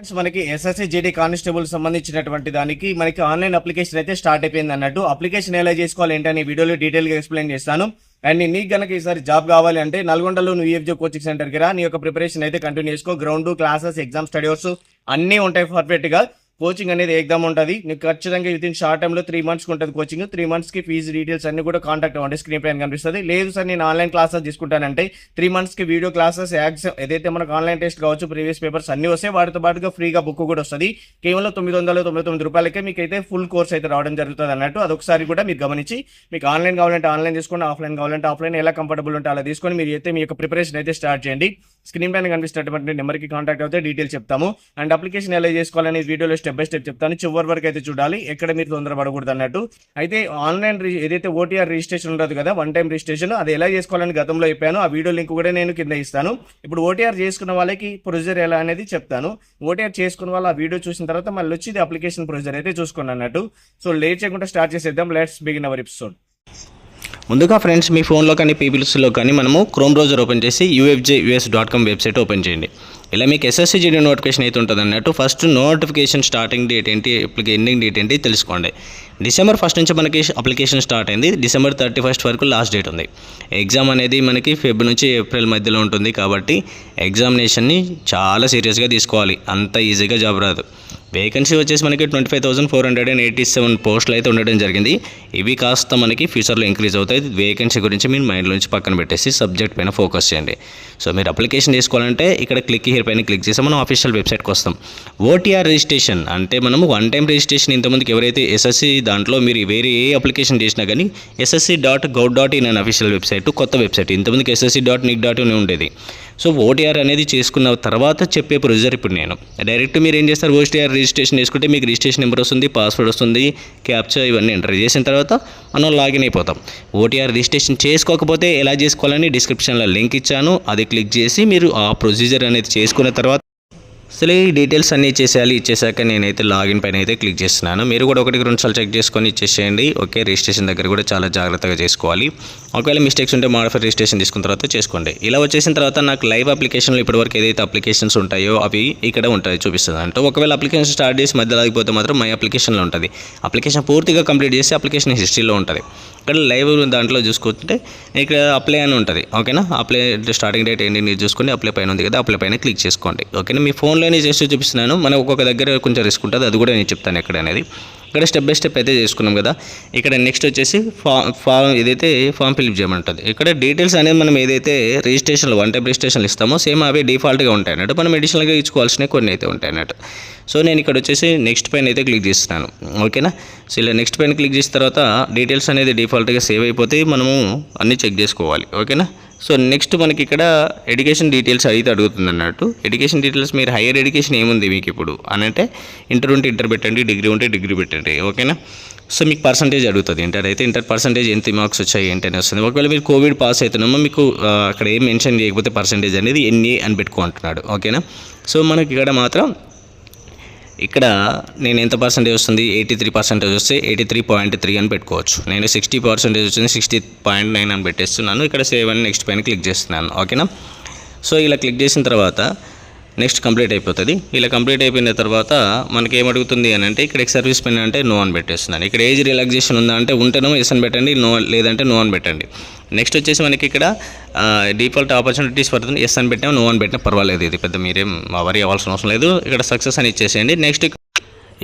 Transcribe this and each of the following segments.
Friends మనకి SSC GD constable సంబంధించినటువంటి దానికి మనకి ఆన్లైన్ అప్లికేషన్ అయితే స్టార్ట్ అయిపోయింది అన్నట్టు. అప్లికేషన్ ఎలా చేసుకోవాలి ఏంటని వీడియోలో డీటెయిల్గా ఎక్స్ప్లెయిన్ చేస్తాను. అండ్ నీకు గనక ఈసారి జాబ్ కావాలి అంటే నల్గొండలో నువ్వు ఈఎఫ్జో కోచింగ్ సెంటర్కి రా. నీ యొక్క ప్రిపరేషన్ అయితే కంటిన్యూ చేసుకో. గ్రౌండ్ క్లాసెస్ ఎగ్జామ్ స్టడీస్ అన్నీ ఉంటాయి పర్ఫెక్ట్గా. కోచింగ్ అనేది ఎగ్జామ్ ఉంటుంది. నీకు ఖచ్చితంగా విత్ ఇన్ షార్ట్ టైంలో త్రీ మంత్స్కి ఉంటుంది కోచింగ్ త్రీ మంత్స్కి ఫీజు డీటెయిల్స్ అన్ని కూడా కాంటాక్ట్ అవ్వండి. స్క్రీన్ పైన కనిపిస్తుంది. లేదు సార్ నేను ఆన్లైన్ క్లాసెస్ తీసుకుంటానంటే త్రీ మంత్స్కి వీడియో క్లాసెస్ ఎగ్జామ్ ఏదైతే మనకు ఆన్లైన్ టెస్ట్ కావచ్చు ప్రీవియస్ పేపర్స్ అన్ని వస్తాయి. వాటితో పాటుగా ఫ్రీగా బుక్ కూడా వస్తుంది. కేవలం తొమ్మిది వందల తొంభై తొమ్మిది రూపాయలకే మీకు అయితే ఫుల్ కోర్స్ అయితే రావడం జరుగుతుంది అన్నట్టు అదొకసారి కూడా మీరు గమనించి మీకు ఆన్లైన్ కావాలంటే ఆన్లైన్ తీసుకోండి ఆఫ్లైన్ కావాలంటే ఆఫ్లైన్ ఎలా కంఫర్టబుల్ ఉంటే అలా తీసుకొని మీరు అయితే మీ యొక్క ప్రిపరేషన్ అయితే స్టార్ట్ చేయండి. స్క్రీన్ పైన కనిపిస్తున్నటువంటి నెంబర్కి కాంటాక్ట్ అవుతే డీటెయిల్స్ చెప్తాము. అండ్ అప్లికేషన్ ఎలా చేసుకోవాలని వీడియోలో స్టెప్ బై స్టెప్ చెప్తాను. చివరి వరకు అయితే చూడాలి. ఎక్కడ మీరు తొందరపడకూడదు అన్నట్టు. అయితే ఆన్లైన్ రి- ఏదైతే ఓటీఆర్ రిజిస్ట్రేషన్ ఉండదు కదా వన్ టైం రిజిస్ట్రేషన్ అది ఎలా చేసుకోవాలని గతంలో చెప్పాను. ఆ వీడియో లింక్ కూడా నేను కింద ఇస్తాను. ఇప్పుడు ఓటీఆర్ చేసుకున్న వాళ్ళకి ప్రొసీజర్ ఎలా అనేది చెప్తాను. ఓటీఆర్ చేసుకున్న వాళ్ళు ఆ వీడియో చూసిన తర్వాత మళ్ళీ వచ్చి ఇది అప్లికేషన్ ప్రొసీజర్ అయితే చూసుకోండి అన్నట్టు. సో లేట్ చేయకుండా స్టార్ట్ చేసేద్దాం. లెట్స్ బిగిన్ అవర్ ఎపిసోడ్ ముందుగా ఫ్రెండ్స్ మీ ఫోన్లో కానీ పీపుల్స్లో కానీ మనము క్రోమ్ బ్రౌజర్ ఓపెన్ చేసి UFJ US dot com website open చేయండి. ఇలా మీకు ఎస్ఎస్సి జీడీ నోటిఫికేషన్ అయితే ఉంటుంది అన్నట్టు ఫస్ట్ నోటిఫికేషన్ స్టార్టింగ్ డేట్ ఏంటి ఎండింగ్ డేట్ ఏంటి తెలుసుకోండి. డిసెంబర్ ఫస్ట్ నుంచి మనకి అప్లికేషన్ స్టార్ట్ అయింది. డిసెంబర్ థర్టీ ఫస్ట్ వరకు లాస్ట్ డేట్ ఉంది. ఎగ్జామ్ అనేది మనకి ఫెబ్ నుంచి ఏప్రిల్ మధ్యలో ఉంటుంది కాబట్టి ఎగ్జామినేషన్ని చాలా సీరియస్గా తీసుకోవాలి. అంత ఈజీగా జాబ్ రాదు. వేకెన్సీ వచ్చేసి మనకి twenty five thousand four hundred and eighty seven పోస్టులు అయితే ఉండడం జరిగింది. ఇవి కాస్త మనకి ఫ్యూచర్లో ఇంక్రీజ్ అవుతాయి. వేకెన్సీ గురించి మీరు మైండ్లో నుంచి పక్కన పెట్టేసి సబ్జెక్ట్ పైన ఫోకస్ చేయండి. సో మీరు అప్లికేషన్ చేసుకోవాలంటే ఇక్కడ క్లిక్ హియర్ పైన క్లిక్ చేసి మనం అఫీషియల్ వెబ్సైట్కి వస్తాం. ఓటీఆర్ రిజిస్ట్రేషన్ అంటే మనము వన్ టైం రిజిస్ట్రేషన్ ఇంతమందికి ఎవరైతే ఎస్ఎస్సి దాంట్లో మీరు వేరే ఏ అప్లికేషన్ చేసినా కానీ SSC dot gov dot in అనే అఫీషియల్ వెబ్సైట్ కొత్త వెబ్సైట్ ఇంతమందికి SSC dot nic dot in ఉండేది. సో ఓటీఆర్ అనేది చేసుకున్న తర్వాత చెప్పే ప్రొసీజర్ ఇప్పుడు నేను. డైరెక్ట్ మీరు ఏం చేస్తారు? ఓటీఆర్ రిజిస్ట్రేషన్ చేసుకుంటే మీకు రిజిస్ట్రేషన్ నెంబర్ వస్తుంది పాస్వర్డ్ వస్తుంది క్యాప్చర్ ఇవన్నీ ఎంటర్ చేసిన తర్వాత మనం లాగిన్ అయిపోతాం. ఓటీఆర్ రిజిస్ట్రేషన్ చేసుకోకపోతే ఎలా చేసుకోవాలని డిస్క్రిప్షన్లో లింక్ ఇచ్చాను. అది క్లిక్ చేసి మీరు ఆ ప్రొసీజర్ అనేది చేసుకున్న తర్వాత సో ఈ డీటెయిల్స్ అన్నీ ఇచ్చేసేయాలి ఇచ్చేసాక నేనైతే లాగిన్ పైన అయితే క్లిక్ చేస్తున్నాను. మీరు కూడా ఒకటికి రెండు సార్లు చెక్ చేసుకొని ఇచ్చేసేయండి. ఓకే రిజిస్ట్రేషన్ దగ్గర కూడా చాలా జాగ్రత్తగా చేసుకోవాలి. ఒకవేళ మిస్టేక్స్ ఉంటే మోడిఫై రిజిస్ట్రేషన్ తీసుకున్న తర్వాత చేసుకోండి. ఇలా వచ్చేసిన తర్వాత నాకు లైవ్ అప్లికేషన్లో ఇప్పటివరకు ఏదైతే అప్లికేషన్స్ ఉంటాయో అవి ఇక్కడ ఉంటాయి చూపిస్తుంది అంటే ఒకవేళ అప్లికేషన్ స్టార్ట్ చేసి మధ్యలో ఆగిపోతే మాత్రం మై అప్లికేషన్లో ఉంటుంది. అప్లికేషన్ పూర్తిగా కంప్లీట్ చేసి అప్లికేషన్ హిస్టరీలో ఉంటుంది. ఇక్కడ లైవ్ దాంట్లో చూసుకుంటే ఇక్కడ అప్లై అని ఉంటుంది ఓకేనా? అప్లై స్టార్టింగ్ డేట్ ఏంటి మీరు చూసుకొని అప్లై పైన ఉంది కదా అప్లై పైన క్లిక్ చేసుకోండి ఓకేనా? మీ ఫోన్లోనే చేసి చూపిస్తున్నాను మనం ఒక్కొక్క దగ్గర కొంచెం రిస్క్ ఉంటుంది అది కూడా నేను చెప్తాను ఎక్కడ అనేది. ఇక్కడ స్టెప్ బై స్టెప్ అయితే చేసుకున్నాం కదా. ఇక్కడ నెక్స్ట్ వచ్చేసి ఫామ్ ఫామ్ ఏదైతే ఫామ్ ఫిలిప్ చేయమంటుంది. ఇక్కడ డీటెయిల్స్ అనేది మనం ఏదైతే రిజిస్ట్రేషన్లు వన్ టైప్ రిజిస్ట్రేషన్లు ఇస్తామో సేమ్ అవి డిఫాల్ట్గా ఉంటాయి అన్నట్టు. మనం అడిషనల్గా ఇచ్చుకోవాల్సినవి కొన్ని అయితే ఉంటాయి అన్నట్టు. సో నేను ఇక్కడ వచ్చేసి నెక్స్ట్ పైన అయితే క్లిక్ చేస్తున్నాను. ఓకేనా సో ఇలా నెక్స్ట్ పైన క్లిక్ చేసిన తర్వాత డీటెయిల్స్ అనేది డిఫాల్ట్గా సేవ్ అయిపోతే మనము అన్నీ చెక్ చేసుకోవాలి. ఓకేనా సో నెక్స్ట్ మనకి ఇక్కడ ఎడ్యుకేషన్ డీటెయిల్స్ అయితే అడుగుతుంది అన్నట్టు ఎడ్యుకేషన్ డీటెయిల్స్ మీరు హైయర్ ఎడ్యుకేషన్ ఏముంది మీకు ఇప్పుడు? అని అంటే ఇంటర్ ఉంటే ఇంటర్ పెట్టండి డిగ్రీ ఉంటే డిగ్రీ పెట్టండి ఓకేనా? సో మీకు పర్సంటేజ్ అడుగుతుంది. ఇంటర్ అయితే ఇంటర్ పర్సంటేజ్ ఎంత మార్క్స్ వచ్చాయి ఏంటనే వస్తుంది. ఒకవేళ మీరు కోవిడ్ పాస్ అవుతున్నామో మీకు అక్కడ ఏం మెన్షన్ చేయకపోతే పర్సంటేజ్ అనేది ఎన్ని అని పెట్టుకుంటున్నాడు ఓకేనా? సో మనకి ఇక్కడ మాత్రం ఇక్కడ నేను ఎంత పర్సెంటేజ్ వస్తుంది? ఎయిటీ త్రీ పర్సెంటేజ్ వస్తే ఎయిటీ త్రీ పాయింట్ త్రీ అని పెట్టుకోవచ్చు. నేను సిక్స్టీ పర్సెంటేజ్ వచ్చింది సిక్స్టీ పాయింట్ నైన్ అని పెట్టేస్తున్నాను. ఇక్కడ సేవ్ అని నెక్స్ట్ పైన క్లిక్ చేస్తున్నాను. ఓకేనా సో ఇలా క్లిక్ చేసిన తర్వాత నెక్స్ట్ కంప్లీట్ అయిపోతుంది. ఇలా కంప్లీట్ అయిపోయిన తర్వాత మనకి ఏమడుగుతుంది అడుగుతుంది అని అంటే ఇక్కడ సర్వీస్ పెన్ అంటే నో అని పెట్టేస్తున్నాను. ఇక్కడ ఏజ్ రిలాక్సేషన్ ఉందా అంటే ఉంటేనో ఎస్ అని పెట్టండి నో లేదంటే నో అని పెట్టండి. నెక్స్ట్ వచ్చేసి మనకి ఇక్కడ డిఫాల్ట్ ఆపర్చునిటీస్ పడుతుంది ఎస్ అని పెట్టినా నో అని పెట్టినా పర్వాలేదు ఇది పెద్ద మీరేం వరీ అవ్వాల్సిన అవసరం లేదు. ఇక్కడ సక్సెస్ అని ఇచ్చేసేయండి. నెక్స్ట్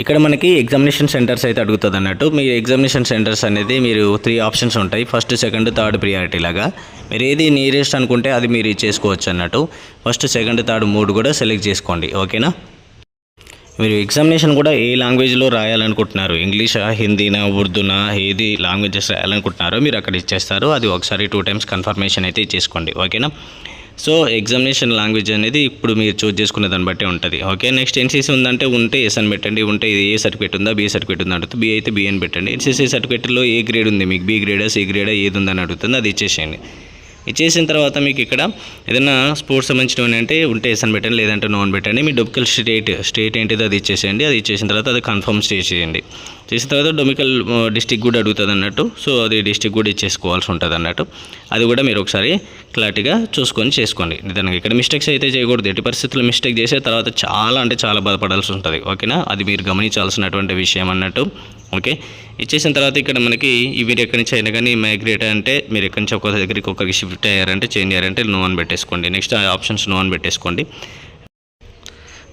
ఇక్కడ మనకి ఎగ్జామినేషన్ సెంటర్స్ అయితే అడుగుతుంది అన్నట్టు. మీ ఎగ్జామినేషన్ సెంటర్స్ అనేది మీరు త్రీ ఆప్షన్స్ ఉంటాయి. ఫస్ట్ సెకండ్ థర్డ్ ప్రియారిటీ లాగా. మీరు ఏది నియరెస్ట్ అనుకుంటే అది మీరు చేసుకోవచ్చు అన్నట్టు. ఫస్ట్ సెకండ్ థర్డ్ మూడు కూడా సెలెక్ట్ చేసుకోండి. ఓకేనా మీరు ఎగ్జామినేషన్ కూడా ఏ లాంగ్వేజ్లో రాయాలనుకుంటున్నారు? ఇంగ్లీషా హిందీనా ఉర్దూనా ఏది లాంగ్వేజెస్ రాయాలనుకుంటున్నారో మీరు అక్కడ ఇచ్చేస్తారు. అది ఒకసారి టూ టైమ్స్ కన్ఫర్మేషన్ అయితే చేసుకోండి ఓకేనా సో ఎగ్జామినేషన్ లాంగ్వేజ్ అనేది ఇప్పుడు మీరు చూస్ చేసుకునే దాన్ని బట్టి ఉంటుంది. ఓకే నెక్స్ట్ ఎన్సీసీ ఉందంటే ఉంటే ఎస్ అని పెట్టండి ఉంటే ఇది ఏ సర్టిఫికేట్ ఉందా? బి సర్టిఫికేట్ ఉందా? అడుగుతుంది బి అయితే బి అని పెట్టండి. ఎన్సీసీ సర్టిఫికేట్లో ఏ గ్రేడ్ ఉంది? మీకు బి గ్రేడా సి గ్రేడా ఏది ఉందని అడుగుతుంది. అది ఇచ్చేసేయండి. ఇచ్చేసిన తర్వాత మీకు ఇక్కడ ఏదైనా స్పోర్ట్స్ సంబంధించినవి అంటే ఉంటే ఎస్ అని పెట్టండి లేదంటే నో అని పెట్టండి. మీ డొమికల్ స్టేట్ స్టేట్ ఏంటిదో అది ఇచ్చేసేయండి. అది ఇచ్చేసిన తర్వాత అది కన్ఫర్మ్ చేసేయండి చేసిన తర్వాత డొమికల్ డిస్టిక్ కూడా అడుగుతుంది అన్నట్టు. సో అది డిస్టిక్ కూడా ఇచ్చేసుకోవాల్సి ఉంటుంది అన్నట్టు. అది కూడా మీరు ఒకసారి క్లారిటీగా చూసుకొని చేసుకోండి. నిజంగా ఇక్కడ మిస్టేక్స్ అయితే చేయకూడదు. ఎట్టి పరిస్థితుల్లో మిస్టేక్ చేసే తర్వాత చాలా అంటే చాలా బాధపడాల్సి ఉంటుంది. ఓకేనా? అది మీరు గమనించాల్సినటువంటి విషయం అన్నట్టు. ఓకే? ఇచ్చేసిన తర్వాత ఇక్కడ మనకి మీరు ఎక్కడి నుంచి అయినా కానీ మైగ్రేట్ అంటే మీరు ఎక్కడి నుంచి ఒక దగ్గరికి ఒకరికి షిఫ్ట్ అయ్యారంటే చేంజ్ అయ్యారంటే నో అని పెట్టేసుకోండి. నెక్స్ట్ ఆప్షన్స్ నో అని పెట్టేసుకోండి.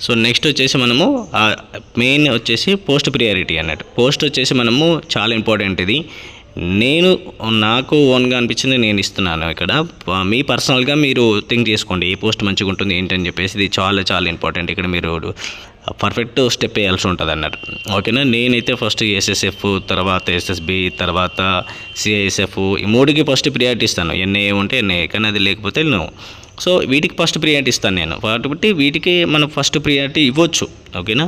సో నెక్స్ట్ వచ్చేసి మనము మెయిన్ వచ్చేసి పోస్ట్ ప్రియారిటీ అన్నట్టు. పోస్ట్ వచ్చేసి మనము చాలా ఇంపార్టెంట్ ఇది. నేను నాకు ఓన్గా అనిపించింది నేను ఇస్తున్నాను ఇక్కడ. మీ పర్సనల్గా మీరు థింక్ చేసుకోండి. ఏ పోస్ట్ మంచిగా ఉంటుంది ఏంటని చెప్పేసి. ఇది చాలా చాలా ఇంపార్టెంట్ ఇక్కడ మీరు పర్ఫెక్ట్ స్టెప్ వేయాల్సి ఉంటుంది అన్నట్టు ఓకేనా? నేనైతే ఫస్ట్ ఎస్ఎస్ఎఫ్ తర్వాత ఎస్ఎస్బి తర్వాత సిఐఎస్ఎఫ్ ఈ మూడుకి ఫస్ట్ ప్రియారిటీ ఇస్తాను. ఎన్ఏ ఉంటే ఎన్ఏ కానీ అది లేకపోతే నువ్వు సో వీటికి ఫస్ట్ ప్రియారిటీ ఇస్తాను నేను. కాబట్టి వీటికి మనం ఫస్ట్ ప్రియారిటీ ఇవ్వచ్చు. ఓకేనా?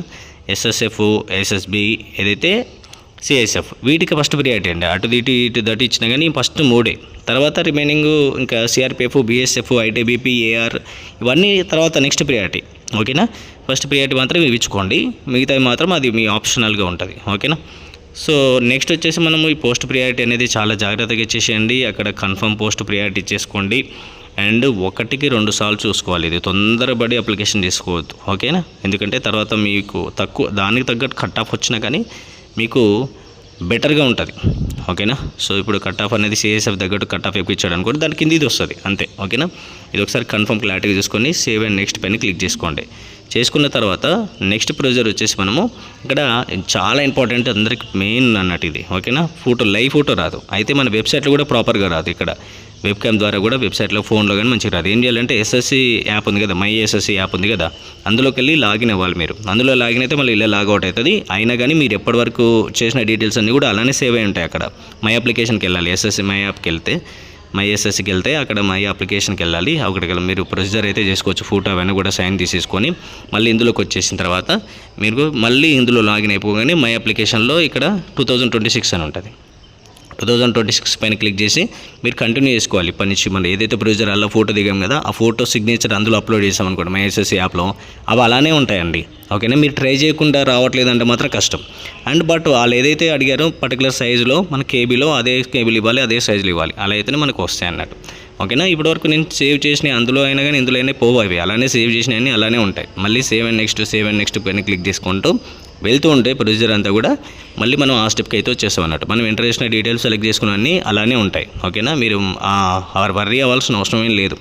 ఎస్ఎస్ఎఫ్ ఎస్ఎస్బి ఏదైతే సిఎస్ఎఫ్ వీటికి ఫస్ట్ ప్రియారిటీ అండి. అటు ఇటు ఇటు దటు ఇచ్చినా కానీ ఫస్ట్ మూడే. తర్వాత రిమైనింగ్ ఇంకా సిఆర్పిఎఫ్ బిఎస్ఎఫ్ ఐటీబీపీ ఏఆర్ ఇవన్నీ తర్వాత నెక్స్ట్ ప్రియారిటీ ఓకేనా? ఫస్ట్ ప్రియారిటీ మాత్రం ఇవి ఇచ్చుకోండి మిగతావి మాత్రం అది మీ ఆప్షనల్గా ఉంటుంది. ఓకేనా? సో నెక్స్ట్ వచ్చేసి మనము ఈ పోస్ట్ ప్రియారిటీ అనేది చాలా జాగ్రత్తగా ఇచ్చేసేయండి అక్కడ కన్ఫర్మ్ పోస్ట్ ప్రియారిటీ ఇచ్చేసుకోండి. అండ్ ఒకటికి రెండు సార్లు చూసుకోవాలి. ఇది తొందరపడి అప్లికేషన్ చేసుకోవద్దు. ఓకేనా? ఎందుకంటే తర్వాత మీకు తక్కువ దానికి తగ్గట్టు కట్ ఆఫ్ వచ్చినా కానీ మీకు బెటర్గా ఉంటుంది. ఓకేనా? సో ఇప్పుడు కట్ ఆఫ్ అనేది సిఎస్ఎఫ్ తగ్గట్టు కట్ ఆఫ్ ఎక్కువ అనుకోండి దాని కింద ఇది వస్తుంది. అంతే. ఓకేనా? ఇది ఒకసారి కన్ఫర్మ్ క్లారిటీగా చూసుకొని సేవ్ అండ్ నెక్స్ట్ పైన క్లిక్ చేసుకోండి. చేసుకున్న తర్వాత నెక్స్ట్ ప్రొసీజర్ వచ్చేసి మనము ఇక్కడ చాలా ఇంపార్టెంట్ అందరికి మెయిన్ అన్నట్టు ఇది. ఓకేనా? ఫోటో లైవ్ ఫోటో రాదు. అయితే మన వెబ్సైట్లో కూడా ప్రాపర్గా రాదు ఇక్కడ. వెబ్ క్యామ్ ద్వారా కూడా వెబ్సైట్లో ఫోన్లో కానీ మంచిగా రాదు. ఏం చేయాలంటే ఎస్ఎస్సి యాప్ ఉంది కదా మై ఎస్ఎస్సి యాప్ ఉంది కదా అందులోకి వెళ్ళి లాగిన్ అవ్వాలి మీరు. అందులో లాగిన్ అయితే మళ్ళీ ఇలా లాగౌట్ అవుతుంది. అయినా కానీ మీరు ఎప్పటి వరకు చేసిన డీటెయిల్స్ అన్నీ కూడా అలానే సేవ్ అయి ఉంటాయి అక్కడ. మై అప్లికేషన్కి వెళ్ళాలి. ఎస్ఎస్సి మై యాప్కి వెళ్తే మై ఎస్ఎస్సికి వెళ్తే అక్కడ మై అప్లికేషన్కి వెళ్ళాలి. అక్కడికి వెళ్ళి మీరు ప్రొసీజర్ అయితే చేసుకోవచ్చు. ఫోటో అవన్నీ కూడా సైన్ తీసేసుకొని మళ్ళీ ఇందులోకి వచ్చేసిన తర్వాత మీరు మళ్ళీ ఇందులో లాగిన్ అయిపోగానే మై అప్లికేషన్లో ఇక్కడ టూ థౌజండ్ ట్వంటీ సిక్స్ అని ఉంటుంది. టూ థౌజండ్ ట్వంటీ సిక్స్ పైన క్లిక్ చేసి మీరు కంటిన్యూ చేసుకోవాలి. ఇప్పటి నుంచి మనం ఏదైతే ప్రొడ్యూసర్ అలా ఫోటో దిగాం కదా ఆ ఫోటో సిగ్నేచర్ అందులో అప్లోడ్ చేసాం అనుకోండి మై ఎస్ఎస్సీ యాప్లో అవి అలానే ఉంటాయండి. ఓకేనా మీరు ట్రై చేయకుండా రావట్లేదంటే మాత్రం కష్టం. అండ్ బట్ వాళ్ళు ఏదైతే అడిగారో పర్టికులర్ సైజులో మన కేబీలో అదే కేబుల్ ఇవ్వాలి అదే సైజులు ఇవ్వాలి. అలా అయితేనే మనకు వస్తాయి అన్నట్టు. ఓకేనా ఇప్పటివరకు నేను సేవ్ చేసిన అందులో అయినా కానీ ఇందులో అయినా పోవు అవి. అలానే సేవ్ చేసినవి అలానే ఉంటాయి. మళ్ళీ save and next save and next పైన క్లిక్ చేసుకుంటూ వెళ్తూ ఉంటే ప్రొసీజర్ అంతా కూడా మళ్ళీ మనం ఆ స్టెప్కి అయితే వచ్చేస్తాం అన్నట్టు. మనం ఎంటర్ చేసిన డీటెయిల్స్ సెలెక్ట్ చేసుకున్నవన్నీ అలానే ఉంటాయి. ఓకేనా? మీరు వర్రీ అవ్వాల్సిన అవసరం ఏం లేదు.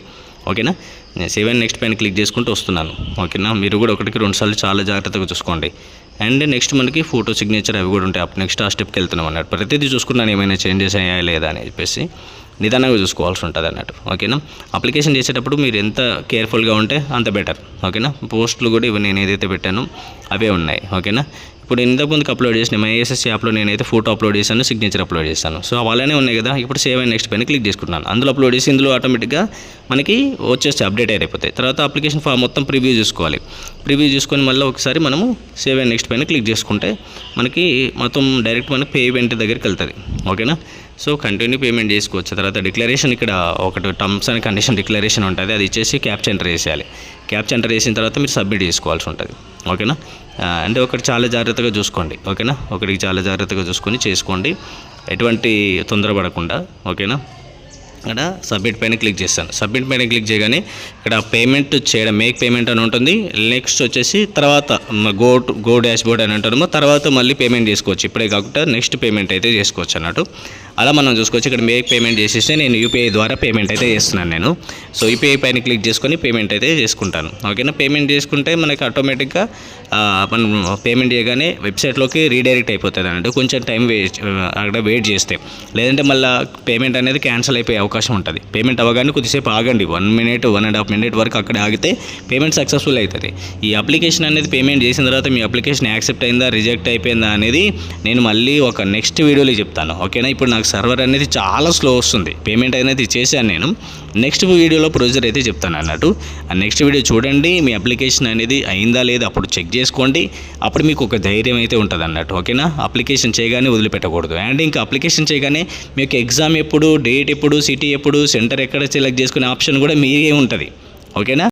ఓకేనా? నేను సేవ్ అండ్ నెక్స్ట్ పైన క్లిక్ చేసుకుంటూ వస్తున్నాను. ఓకేనా? మీరు కూడా ఒకటికి రెండుసార్లు చాలా జాగ్రత్తగా చూసుకోండి. అండ్ నెక్స్ట్ మనకి ఫోటో సిగ్నేచర్ అవి కూడా ఉంటాయి. అప్పుడు నెక్స్ట్ ఆ స్టెప్కి వెళ్తున్నాం అన్నట్టు. ప్రతిదీ చూసుకున్నాను ఏమైనా చేంజెస్ అయ్యాయా లేదా అని చెప్పేసి. నిదానంగా చూసుకోవాల్సి ఉంటుంది అన్నట్టు. ఓకేనా? అప్లికేషన్ చేసేటప్పుడు మీరు ఎంత కేర్ఫుల్గా ఉంటే అంత బెటర్ ఓకేనా? పోస్టులు కూడా ఇవి నేను ఏదైతే పెట్టానో అవే ఉన్నాయి. ఓకేనా? ఇప్పుడు ఇంతకుముందుకు అప్లోడ్ చేసిన మై యాప్లో నేనైతే ఫోటో అప్లోడ్ చేశాను సిగ్నేచర్ అప్లోడ్ చేశాను. సో అలానే ఉన్నాయి కదా. ఇప్పుడు సేవ్ అండ్ నెక్స్ట్ పైన క్లిక్ చేసుకున్నాను అందులో అప్లోడ్ చేసి ఇందులో ఆటోమేటిక్గా మనకి వచ్చేస్తే అప్డేట్ అయిపోతాయి. తర్వాత అప్లికేషన్ ఫామ్ మొత్తం ప్రివ్యూ చూసుకోవాలి. ప్రివ్యూ చూసుకొని మళ్ళీ ఒకసారి మనము సేవ్ అండ్ నెక్స్ట్ పైన క్లిక్ చేసుకుంటే మనకి మొత్తం డైరెక్ట్ మనకి పేమెంట్ దగ్గరికి వెళ్తుంది. ఓకేనా? సో కంటిన్యూ పేమెంట్ చేసుకోవచ్చు. తర్వాత డిక్లరేషన్ ఇక్కడ ఒకటి టర్మ్స్ అండ్ కండిషన్ డిక్లరేషన్ ఉంటుంది. అది ఇచ్చేసి క్యాప్చర్ ఎంటర్ చేసేయాలి. క్యాప్చర్ ఎంటర్ చేసిన తర్వాత మీరు సబ్మిట్ చేసుకోవాల్సి ఉంటుంది. ఓకేనా అంటే ఒకటి చాలా జాగ్రత్తగా చూసుకోండి. ఓకేనా ఒకటికి చాలా జాగ్రత్తగా చూసుకొని చేసుకోండి. ఎటువంటి తొందరపడకుండా. ఓకేనా ఇక్కడ సబ్మిట్ పైన క్లిక్ చేస్తాను. సబ్మిట్ పైన క్లిక్ చేయగానే ఇక్కడ పేమెంట్ చేయడం మేక్ పేమెంట్ అని ఉంటుంది. నెక్స్ట్ వచ్చేసి తర్వాత గో గో డాష్ బోర్డ్ అని అంటాము తర్వాత మళ్ళీ పేమెంట్ చేసుకోవచ్చు. ఇప్పుడే కాకుండా నెక్స్ట్ పేమెంట్ అయితే చేసుకోవచ్చు అన్నట్టు. అలా మనం చూసుకోవచ్చు. ఇక్కడ మేక్ పేమెంట్ చేసేస్తే నేను యూపీఐ ద్వారా పేమెంట్ అయితే చేస్తున్నాను నేను. సో యూపీఐ పైన క్లిక్ చేసుకొని పేమెంట్ అయితే చేసుకుంటాను. ఓకేనా? పేమెంట్ చేసుకుంటే మనకి ఆటోమేటిక్గా మనం పేమెంట్ చేయగానే వెబ్సైట్లోకి రీడైరెక్ట్ అయిపోతుంది అన్నట్టు. కొంచెం టైం వేస్ట్ అక్కడ వెయిట్ చేస్తే. లేదంటే మళ్ళీ పేమెంట్ అనేది క్యాన్సిల్ అయిపోయే అవకాశం అవకాశం ఉంటుంది. పేమెంట్ అవ్వగానే కొద్దిసేపు ఆగండి. One minute one and half minute వరకు అక్కడ ఆగితే పేమెంట్ సక్సెస్ఫుల్ అవుతుంది ఈ అప్లికేషన్ అనేది పేమెంట్ చేసిన తర్వాత మీ అప్లికేషన్ యాక్సెప్ట్ అయిందా రిజెక్ట్ అయిపోయిందా అనేది నేను మళ్ళీ ఒక నెక్స్ట్ వీడియోలో చెప్తాను. ఓకేనా ఇప్పుడు నాకు సర్వర్ అనేది చాలా స్లో వస్తుంది. పేమెంట్ అనేది చేశాను నేను. నెక్స్ట్ వీడియోలో ప్రొసీజర్ అయితే చెప్తాను అన్నట్టు. ఆ నెక్స్ట్ వీడియో చూడండి మీ అప్లికేషన్ అనేది అయిందా లేదా అప్పుడు చెక్ చేసుకోండి. అప్పుడు మీకు ఒక ధైర్యం అయితే ఉంటుంది అన్నట్టు. ఓకేనా అప్లికేషన్ చేయగానే వదిలిపెట్టకూడదు. అండ్ ఇంకా అప్లికేషన్ చేయగానే మీకు ఎగ్జామ్ ఎప్పుడు డేట్ ఎప్పుడు సిటీ ఎప్పుడు సెంటర్ ఎక్కడ సెలెక్ట్ చేసుకునే ఆప్షన్ కూడా మీరే ఉంటుంది. ఓకేనా